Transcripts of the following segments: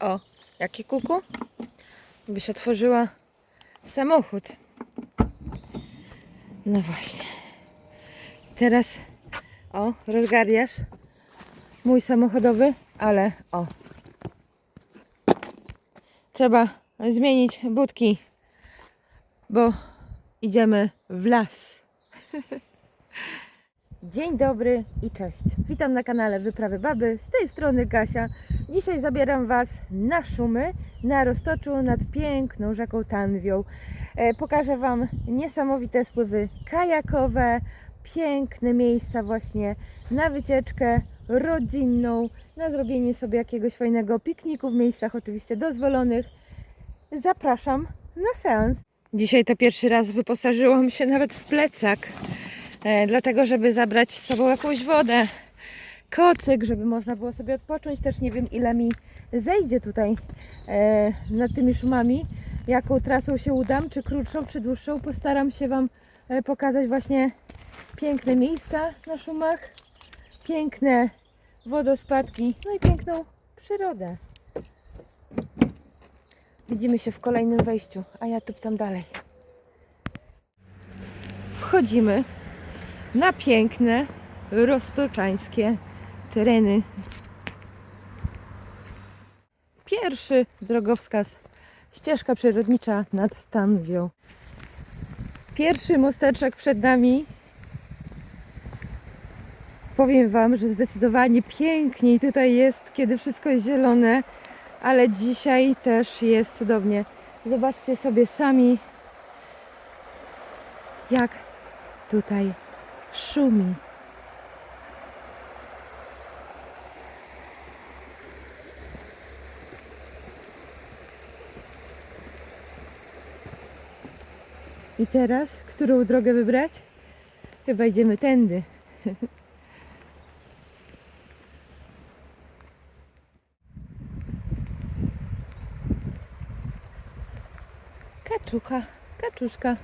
O, jakie kuku? Byś otworzyła samochód. No właśnie. Teraz, o, rozgardiasz mój samochodowy, ale o. Trzeba zmienić budki, bo idziemy w las. Dzień dobry i cześć. Witam na kanale Wyprawy Baby. Z tej strony Kasia. Dzisiaj zabieram Was na szumy, na roztoczu nad piękną rzeką Tanwią. E, pokażę Wam niesamowite spływy kajakowe, piękne miejsca właśnie na wycieczkę rodzinną, na zrobienie sobie jakiegoś fajnego pikniku w miejscach oczywiście dozwolonych. Zapraszam na seans. Dzisiaj to pierwszy raz wyposażyłam się nawet w plecak dlatego żeby zabrać z sobą jakąś wodę, kocyk, żeby można było sobie odpocząć. Też nie wiem ile mi zejdzie tutaj e, nad tymi szumami, jaką trasą się udam, czy krótszą, czy dłuższą. Postaram się Wam e, pokazać właśnie piękne miejsca na szumach, piękne wodospadki, no i piękną przyrodę. Widzimy się w kolejnym wejściu, a ja tu tam dalej. Wchodzimy na piękne, roztoczańskie tereny. Pierwszy drogowskaz, ścieżka przyrodnicza nad Tanwią. Pierwszy mosteczek przed nami. Powiem Wam, że zdecydowanie piękniej tutaj jest, kiedy wszystko jest zielone, ale dzisiaj też jest cudownie. Zobaczcie sobie sami, jak tutaj szumi. I teraz, którą drogę wybrać? Chyba idziemy tędy. Kaczucha, kaczuszka.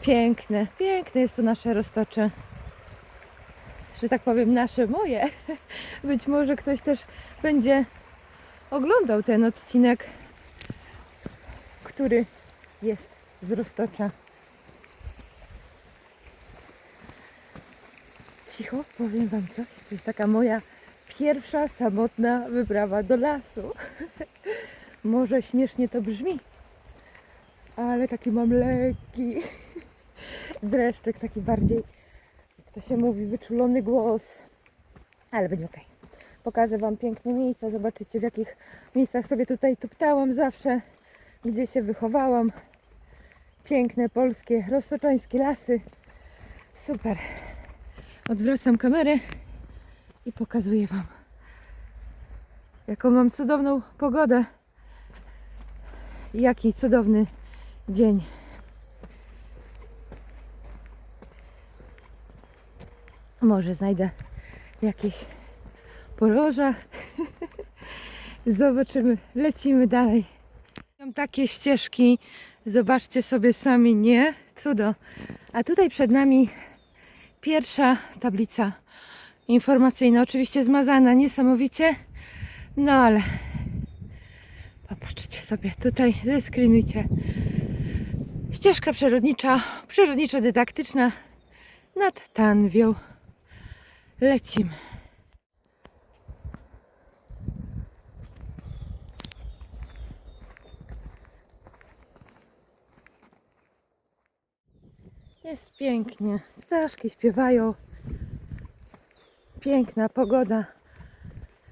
Piękne, piękne jest to nasze roztocze. Że tak powiem, nasze, moje. Być może ktoś też będzie oglądał ten odcinek, który jest z roztocza. Cicho, powiem Wam coś. To jest taka moja pierwsza samotna wyprawa do lasu. Może śmiesznie to brzmi, ale taki mam lekki dreszczyk, taki bardziej, jak to się mówi, wyczulony głos. Ale będzie ok. Pokażę Wam piękne miejsca, zobaczycie w jakich miejscach sobie tutaj tuptałam zawsze, gdzie się wychowałam. Piękne polskie, roztoczańskie lasy. Super. Odwracam kamerę i pokazuję Wam, jaką mam cudowną pogodę. Jaki cudowny dzień. Może znajdę jakieś poroża. Zobaczymy. Lecimy dalej. Mam takie ścieżki. Zobaczcie sobie sami, nie? Cudo. A tutaj przed nami pierwsza tablica informacyjna. Oczywiście zmazana niesamowicie. No ale popatrzcie sobie tutaj, zeskrinujcie. Ścieżka przyrodnicza, przyrodniczo-dydaktyczna nad Tanwią. Lecimy. Jest pięknie. Ptaszki śpiewają. Piękna pogoda.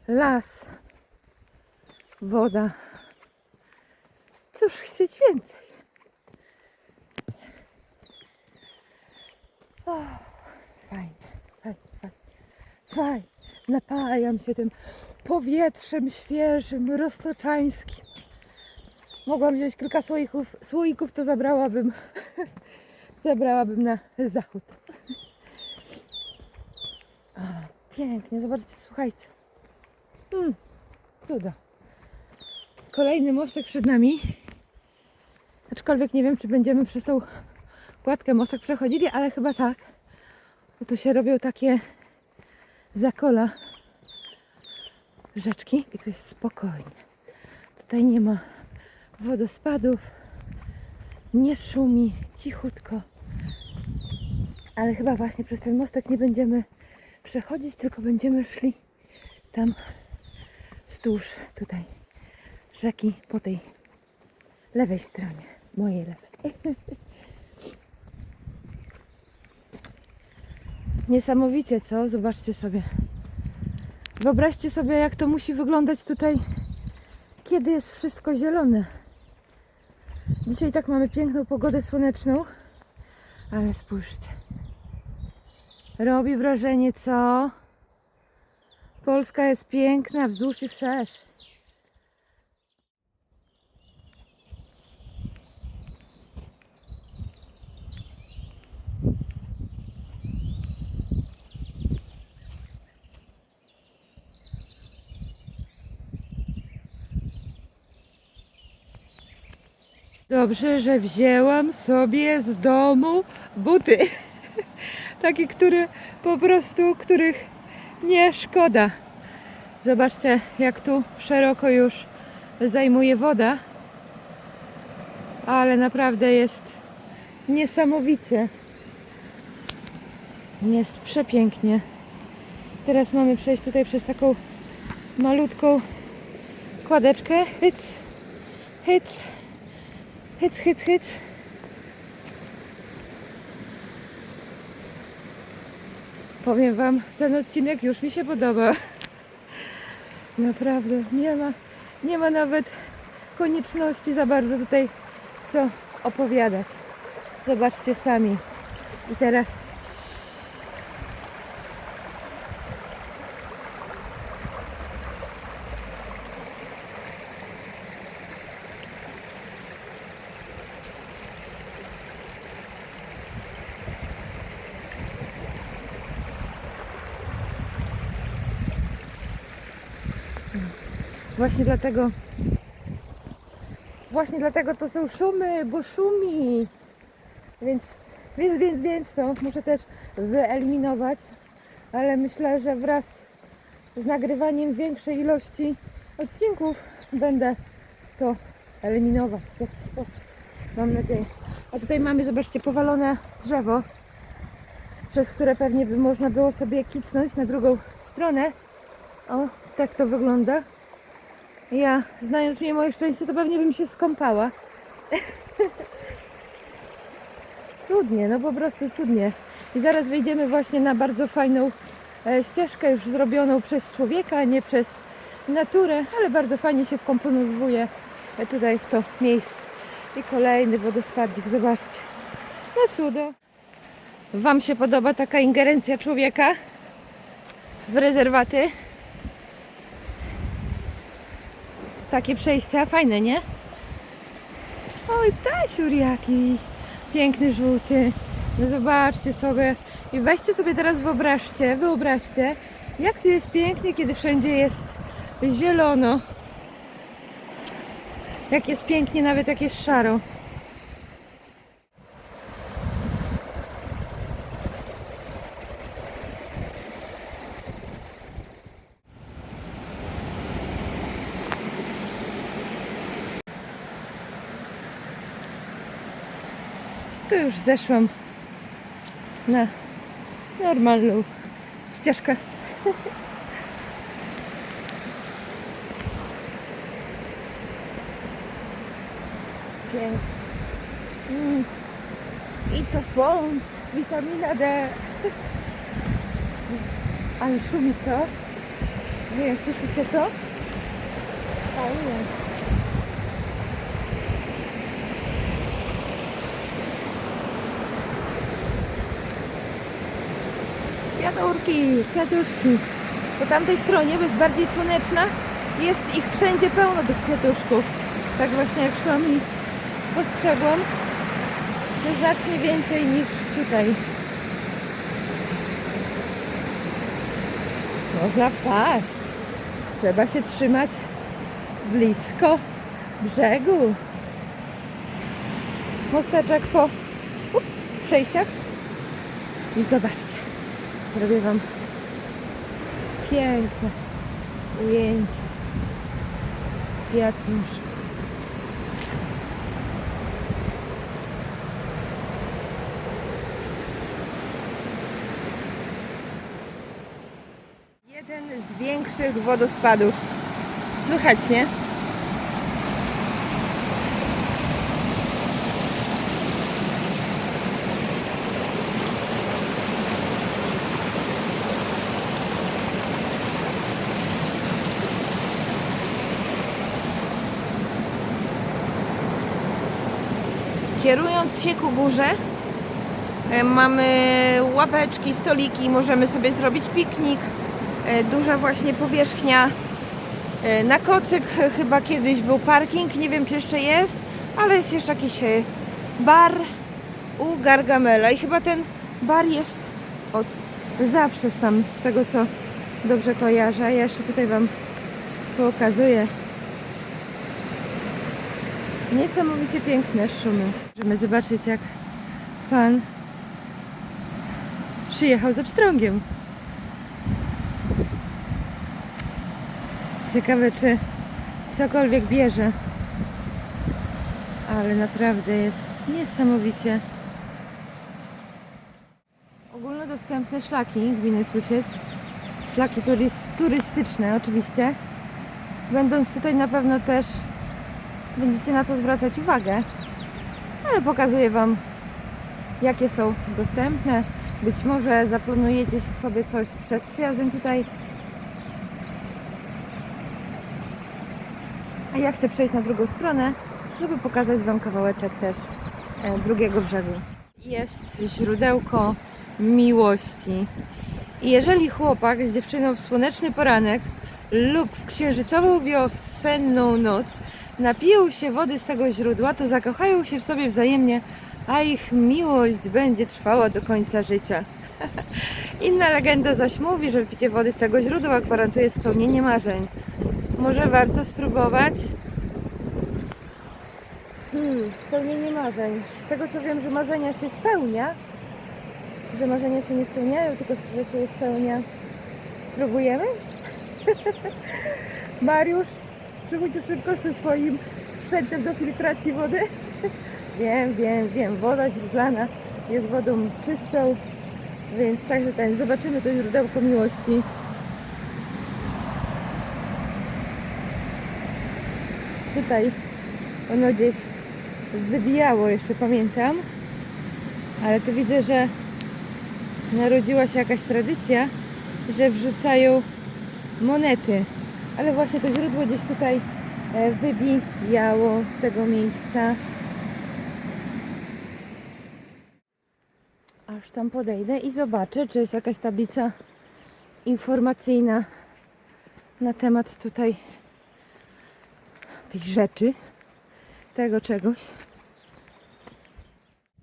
Las. Woda. Cóż chcieć więcej? O, fajnie, fajnie, fajnie. Fajnie. Napajam się tym powietrzem świeżym, roztoczańskim. Mogłam wziąć kilka słoików, słoików to zabrałabym. zabrałabym na zachód. O, pięknie, zobaczcie, słuchajcie. Mm, cudo. Kolejny mostek przed nami. Aczkolwiek nie wiem, czy będziemy przez tą kładkę mostek przechodzili, ale chyba tak. Bo tu się robią takie zakola rzeczki i tu jest spokojnie. Tutaj nie ma wodospadów, nie szumi, cichutko. Ale chyba właśnie przez ten mostek nie będziemy przechodzić, tylko będziemy szli tam wzdłuż tutaj rzeki po tej lewej stronie, mojej lewej. Niesamowicie, co? Zobaczcie sobie. Wyobraźcie sobie, jak to musi wyglądać tutaj, kiedy jest wszystko zielone. Dzisiaj tak mamy piękną pogodę słoneczną, ale spójrzcie. Robi wrażenie, co? Polska jest piękna wzdłuż i wszerz. Dobrze, że wzięłam sobie z domu buty. Takie, które po prostu, których nie szkoda. Zobaczcie, jak tu szeroko już zajmuje woda. Ale naprawdę jest niesamowicie. Jest przepięknie. Teraz mamy przejść tutaj przez taką malutką kładeczkę. Hyc, hyc, hyc, hyc, hyc. Powiem Wam, ten odcinek już mi się podoba. Naprawdę, nie ma, nie ma nawet konieczności za bardzo tutaj co opowiadać. Zobaczcie sami. I teraz Właśnie dlatego. Właśnie dlatego to są szumy, bo szumi. Więc, więc, więc, więc to muszę też wyeliminować. Ale myślę, że wraz z nagrywaniem większej ilości odcinków będę to eliminować. Mam nadzieję. A tutaj mamy, zobaczcie, powalone drzewo, przez które pewnie by można było sobie kicnąć na drugą stronę. O, tak to wygląda. Ja, znając mnie moje szczęście, to pewnie bym się skąpała. cudnie, no po prostu cudnie. I zaraz wejdziemy właśnie na bardzo fajną e, ścieżkę, już zrobioną przez człowieka, nie przez naturę, ale bardzo fajnie się wkomponowuje e, tutaj w to miejsce. I kolejny wodospadzik, zobaczcie. No cudo. Wam się podoba taka ingerencja człowieka w rezerwaty? Takie przejścia, fajne, nie? Oj, ptasiur jakiś, piękny, żółty. No zobaczcie sobie i weźcie sobie teraz wyobraźcie, wyobraźcie, jak tu jest pięknie, kiedy wszędzie jest zielono. Jak jest pięknie, nawet jak jest szaro. Zeszłam na normalną ścieżkę. I to słońce, witamina D. Ale szumi co? Nie słyszycie to? Fajnie. Kwiaturki, kwiatuszki. Po tamtej stronie, bo jest bardziej słoneczna, jest ich wszędzie pełno tych kwiatuszków. Tak właśnie jak szłam i spostrzegłam, że znacznie więcej niż tutaj. Można wpaść. Trzeba się trzymać blisko brzegu. Mosteczek po ups, przejściach. I zobaczcie. Zrobię Wam piękne ujęcia. Kwiatusz. Jeden z większych wodospadów. Słychać, nie? Kierując się ku górze, e, mamy ławeczki, stoliki, możemy sobie zrobić piknik. E, Duża właśnie powierzchnia e, na kocyk. ch- Chyba kiedyś był parking, nie wiem czy jeszcze jest, ale jest jeszcze jakiś bar u Gargamela i chyba ten bar jest od zawsze tam, z tego co dobrze kojarzę. Ja jeszcze tutaj Wam pokazuję Niesamowicie piękne szumy. Możemy zobaczyć jak pan przyjechał z pstrągiem. Ciekawe czy cokolwiek bierze. Ale naprawdę jest niesamowicie. Ogólnodostępne szlaki gminy Susiec. Szlaki turys- turystyczne oczywiście. Będąc tutaj na pewno też będziecie na to zwracać uwagę, ale pokazuję Wam, jakie są dostępne. Być może zaplanujecie sobie coś przed przyjazdem tutaj. A ja chcę przejść na drugą stronę, żeby pokazać Wam kawałeczek też e, drugiego brzegu. Jest źródełko miłości. I jeżeli chłopak z dziewczyną w słoneczny poranek lub w księżycową wiosenną noc napiją się wody z tego źródła, to zakochają się w sobie wzajemnie, a ich miłość będzie trwała do końca życia. Inna legenda zaś mówi, że picie wody z tego źródła gwarantuje spełnienie marzeń. Może warto spróbować? Hmm, spełnienie marzeń. Z tego co wiem, że marzenia się spełnia, że marzenia się nie spełniają, tylko że się je spełnia. Spróbujemy? Mariusz, przychodź tu szybko ze swoim sprzętem do filtracji wody. wiem, wiem, wiem. Woda źródlana jest wodą czystą, więc także ten, zobaczymy to źródełko miłości. Tutaj ono gdzieś wybijało, jeszcze pamiętam. Ale tu widzę, że narodziła się jakaś tradycja, że wrzucają monety. Ale właśnie to źródło gdzieś tutaj e, wybijało z tego miejsca. Aż tam podejdę i zobaczę, czy jest jakaś tablica informacyjna na temat tutaj tej rzeczy, tego czegoś.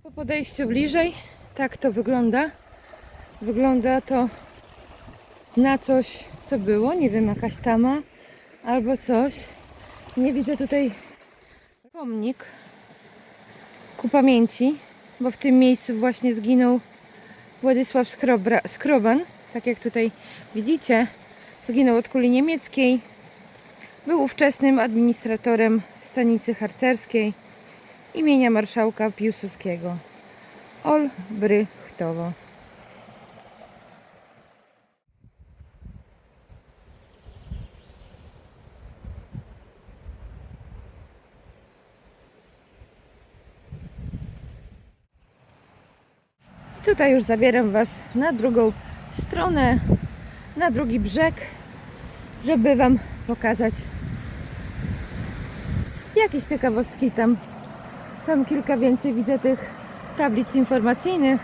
Po podejściu bliżej, tak to wygląda. Wygląda to na coś, co było, nie wiem, jakaś tama albo coś. Nie widzę tutaj pomnik ku pamięci, bo w tym miejscu właśnie zginął Władysław Skrobra, Skroban, tak jak tutaj widzicie, zginął od kuli niemieckiej. Był ówczesnym administratorem stanicy harcerskiej imienia marszałka Piłsudskiego. Olbrychtowo. Tutaj już zabieram Was na drugą stronę, na drugi brzeg, żeby Wam pokazać jakieś ciekawostki tam. Tam kilka więcej widzę tych tablic informacyjnych,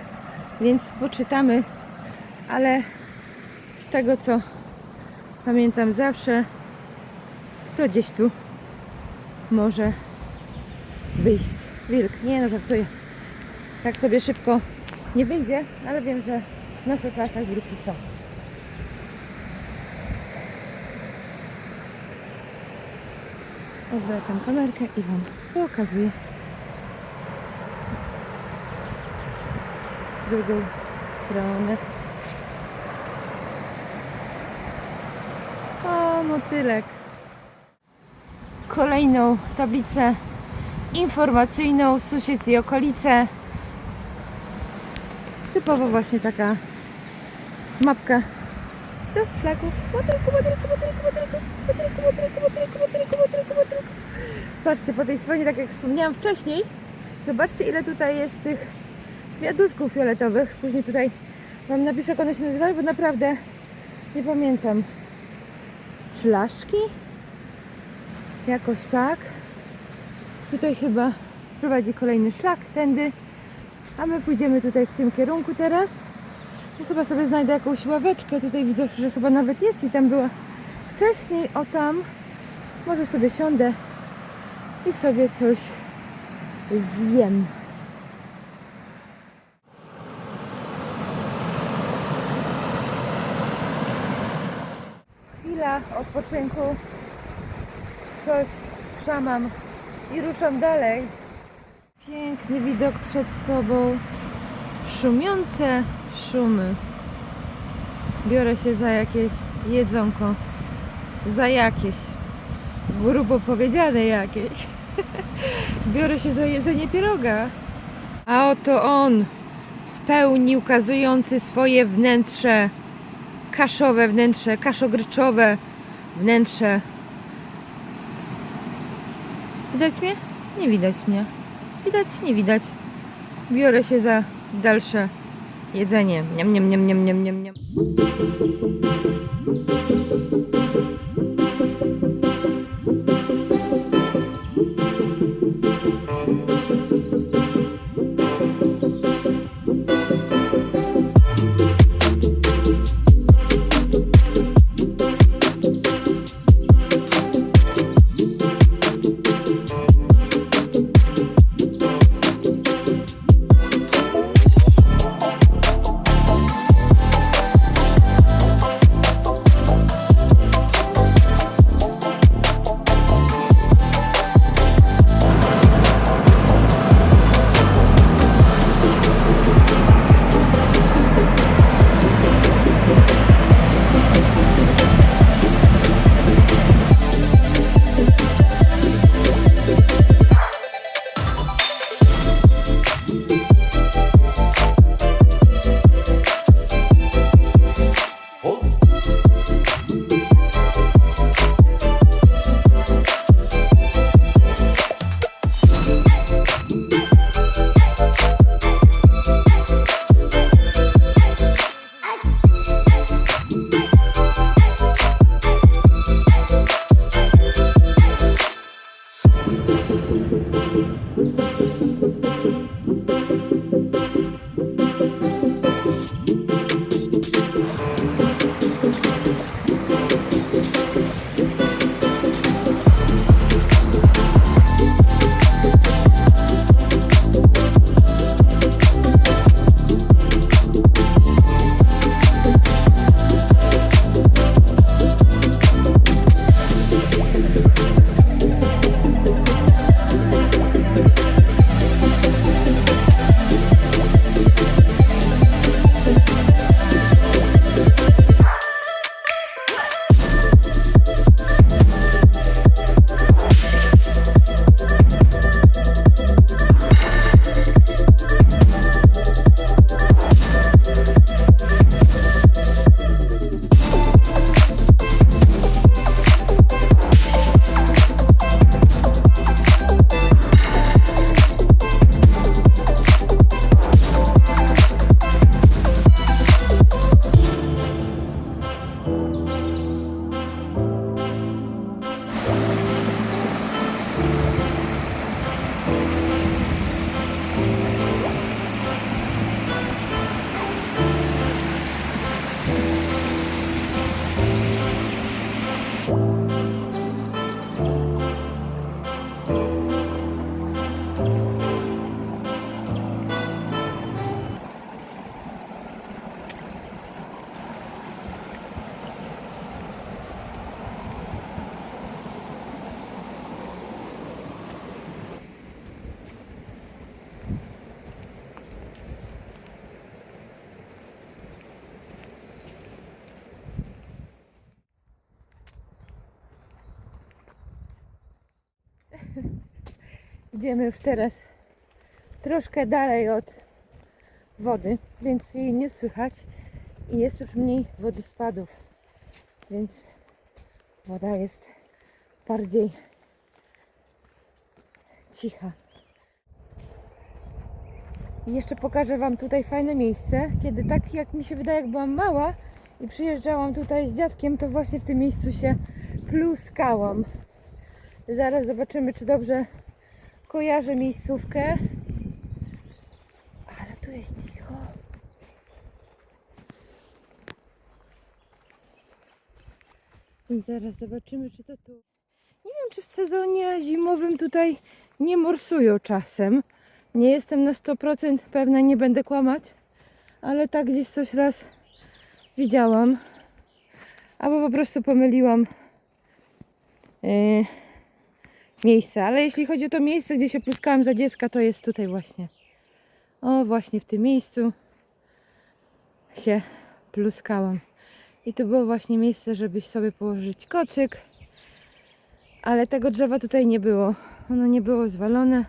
więc poczytamy, ale z tego co pamiętam zawsze, to gdzieś tu może wyjść wilk. Nie no, żartuję. Tak sobie szybko nie wyjdzie, ale wiem, że w naszych lasach wilki są. Odwracam kamerkę i Wam pokazuję drugą stronę. O, motylek. Kolejną tablicę informacyjną Susiec i okolice. Typowo właśnie taka mapka do szlaków. Motylku, motylku, motylku, motylku, motylku, motylku, motylku, motylku, motylku, motylku. Patrzcie, po tej stronie, tak jak wspomniałam wcześniej, zobaczcie ile tutaj jest tych kwiatuszków fioletowych. Później tutaj Wam napiszę, jak one się nazywają, bo naprawdę nie pamiętam. Szlaszki? Jakoś tak. Tutaj chyba prowadzi kolejny szlak, tędy. A my pójdziemy tutaj w tym kierunku teraz. I chyba sobie znajdę jakąś ławeczkę. Tutaj widzę, że chyba nawet jest i tam była wcześniej. O tam. Może sobie siądę i sobie coś zjem. Chwila odpoczynku. Coś szamam i ruszam dalej. Piękny widok przed sobą. Szumiące szumy. Biorę się za jakieś jedzonko. Za jakieś. Grubo powiedziane jakieś. Biorę się za jedzenie pieroga. A oto on. W pełni ukazujący swoje wnętrze. Kaszowe wnętrze, kaszogryczowe wnętrze. Widać mnie? Nie widać mnie. Widać, nie widać. Biorę się za dalsze jedzenie. Niam, niam, niam, niam, niam, niam, niam. Idziemy już teraz troszkę dalej od wody, więc jej nie słychać i jest już mniej wodospadów, więc woda jest bardziej cicha. I jeszcze pokażę Wam tutaj fajne miejsce, kiedy tak jak mi się wydaje, jak byłam mała i przyjeżdżałam tutaj z dziadkiem, to właśnie w tym miejscu się pluskałam. Zaraz zobaczymy, czy dobrze kojarzę miejscówkę. Ale tu jest cicho. I zaraz zobaczymy, czy to tu. Nie wiem, czy w sezonie zimowym tutaj nie morsują czasem. Nie jestem na 100% pewna, nie będę kłamać, ale tak gdzieś coś raz widziałam. Albo po prostu pomyliłam yy, miejsce. Ale jeśli chodzi o to miejsce, gdzie się pluskałam za dziecka, to jest tutaj właśnie. O, właśnie w tym miejscu się pluskałam. I to było właśnie miejsce, żeby sobie położyć kocyk. Ale tego drzewa tutaj nie było. Ono nie było zwalone.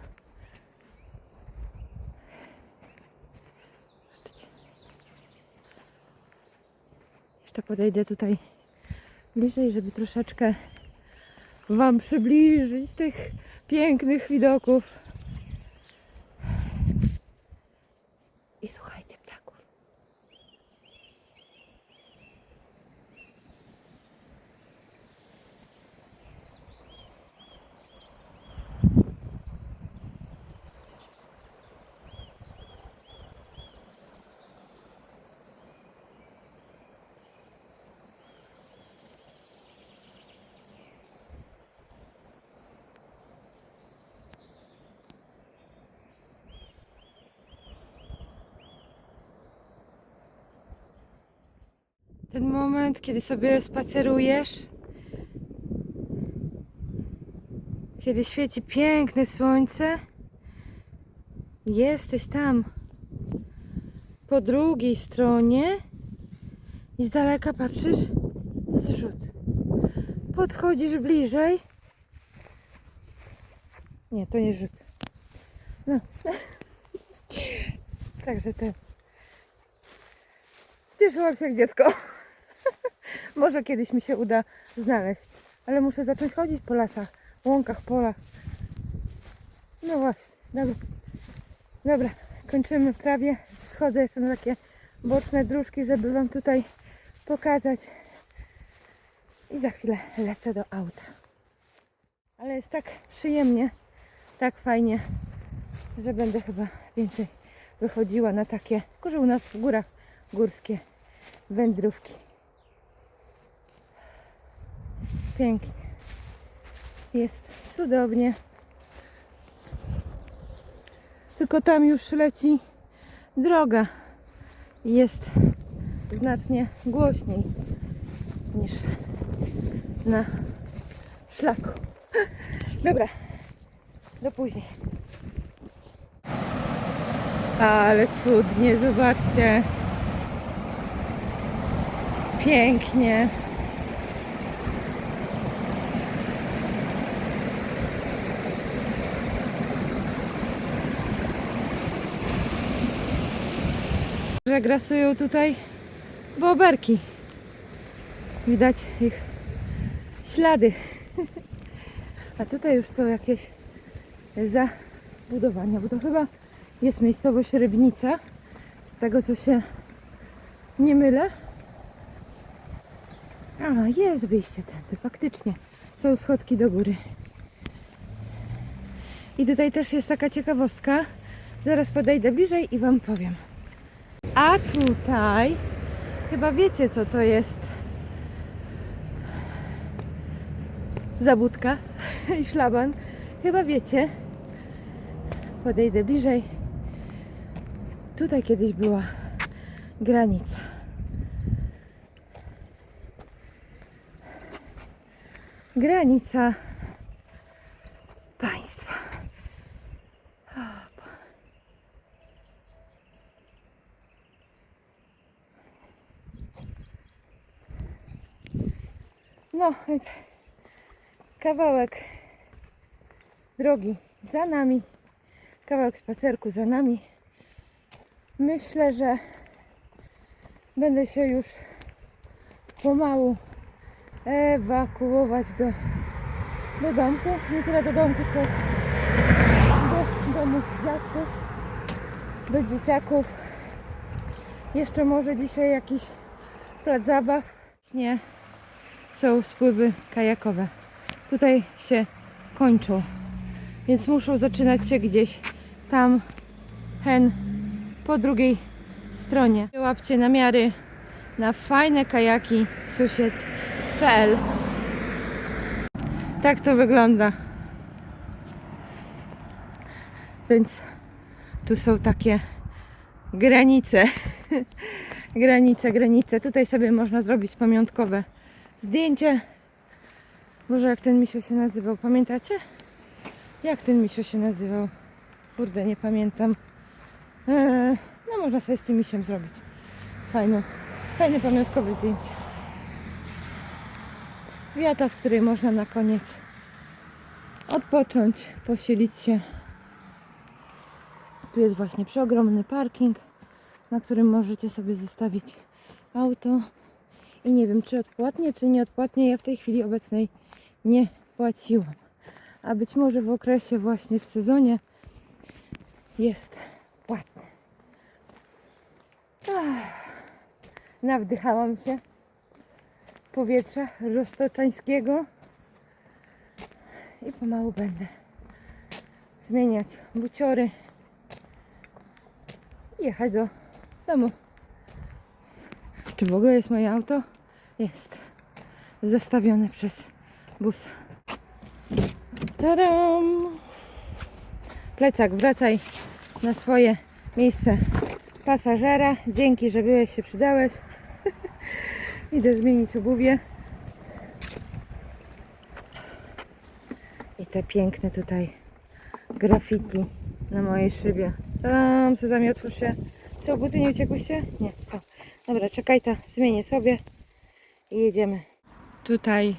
Jeszcze podejdę tutaj bliżej, żeby troszeczkę Wam przybliżyć tych pięknych widoków. I słuchajcie Ten moment, kiedy sobie spacerujesz, kiedy świeci piękne słońce, jesteś tam po drugiej stronie i z daleka patrzysz zrzut. Podchodzisz bliżej. Nie, to nie rzut. No. Także ten. Cieszyłam się jak dziecko. Może kiedyś mi się uda znaleźć. Ale muszę zacząć chodzić po lasach, łąkach, polach. No właśnie, dobra. Dobra, kończymy prawie. Schodzę jeszcze na takie boczne dróżki, żeby Wam tutaj pokazać. I za chwilę lecę do auta. Ale jest tak przyjemnie, tak fajnie, że będę chyba więcej wychodziła na takie, kurze u nas w górach górskie wędrówki. Pięknie. Jest cudownie. Tylko tam już leci droga. Jest znacznie głośniej niż na szlaku. Dobra, do później. Ale cudnie, zobaczcie. Pięknie. Grasują tutaj boberki. Widać ich ślady. A tutaj już są jakieś zabudowania, bo to chyba jest miejscowość Rybnica. Z tego co się nie mylę. A, jest wyjście tędy, faktycznie. Są schodki do góry. I tutaj też jest taka ciekawostka. Zaraz podejdę bliżej i Wam powiem. A tutaj, chyba wiecie co to jest. Zabudka i szlaban. Chyba wiecie. Podejdę bliżej. Tutaj kiedyś była granica. Granica No, więc kawałek drogi za nami. Kawałek spacerku za nami. Myślę, że będę się już pomału ewakuować do, do domku. Nie tyle do domku, co do domu dziadków, do dzieciaków. Jeszcze może dzisiaj jakiś plac zabaw. Nie, są spływy kajakowe. Tutaj się kończą, więc muszą zaczynać się gdzieś tam, hen, po drugiej stronie. Łapcie namiary na fajne kajaki susiec.pl Tak to wygląda. Więc tu są takie granice. granice, granice. Tutaj sobie można zrobić pamiątkowe zdjęcie. Może jak ten misio się nazywał, pamiętacie? Jak ten misio się nazywał? Kurde, nie pamiętam. Eee, no można sobie z tym misiem zrobić. Fajne, fajne pamiątkowe zdjęcie. Wiata, w której można na koniec odpocząć, posilić się. Tu jest właśnie przeogromny parking, na którym możecie sobie zostawić auto. I nie wiem, czy odpłatnie, czy nieodpłatnie. Ja w tej chwili obecnej nie płaciłam. A być może w okresie właśnie w sezonie jest płatny. Nawdychałam się powietrza roztoczańskiego i pomału będę zmieniać buciory i jechać do domu. Czy w ogóle jest moje auto? Jest. Zastawione przez busa. Tadam! Plecak, wracaj na swoje miejsce pasażera. Dzięki, że byłeś się przydałeś. Idę zmienić obuwie. I te piękne tutaj graffiti na mojej szybie. Tam, sezamie, otwórz się. Co, buty nie uciekłyście? Nie, co? Dobra, czekaj, to zmienię sobie i jedziemy. Tutaj,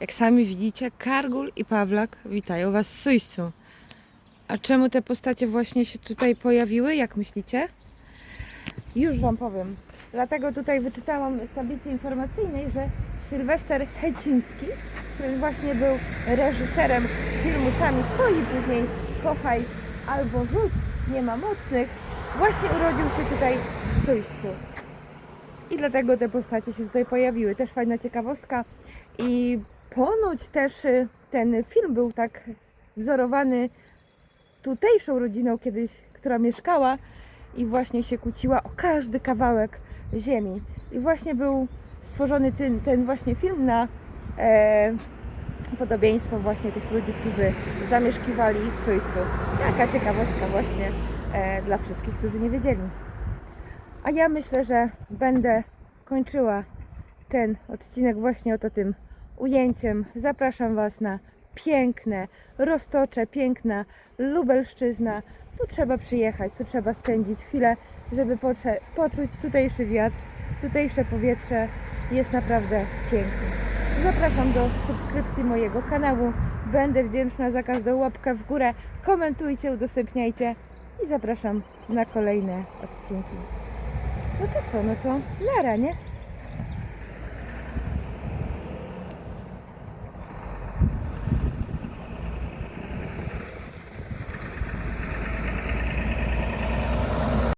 jak sami widzicie, Kargul i Pawlak witają Was w Sujscu. A czemu te postacie właśnie się tutaj pojawiły, jak myślicie? Już Wam powiem. Dlatego tutaj wyczytałam z tablicy informacyjnej, że Sylwester Heciński, który właśnie był reżyserem filmu Sami Swoi, później Kochaj albo Rzuć, nie ma mocnych, właśnie urodził się tutaj w Sujscu. I dlatego te postacie się tutaj pojawiły. Też fajna ciekawostka. I ponoć też y, ten film był tak wzorowany tutejszą rodziną kiedyś, która mieszkała i właśnie się kłóciła o każdy kawałek ziemi. I właśnie był stworzony ten, ten właśnie film na e, podobieństwo właśnie tych ludzi, którzy zamieszkiwali w Sujsu. Jaka ciekawostka właśnie e, dla wszystkich, którzy nie wiedzieli. A ja myślę, że będę kończyła ten odcinek właśnie oto tym ujęciem. Zapraszam Was na piękne Roztocze, piękna Lubelszczyzna. Tu trzeba przyjechać, tu trzeba spędzić chwilę, żeby poczuć tutejszy wiatr, tutejsze powietrze. Jest naprawdę pięknie. Zapraszam do subskrypcji mojego kanału. Będę wdzięczna za każdą łapkę w górę. Komentujcie, udostępniajcie i zapraszam na kolejne odcinki. No to co, no to nara, nie?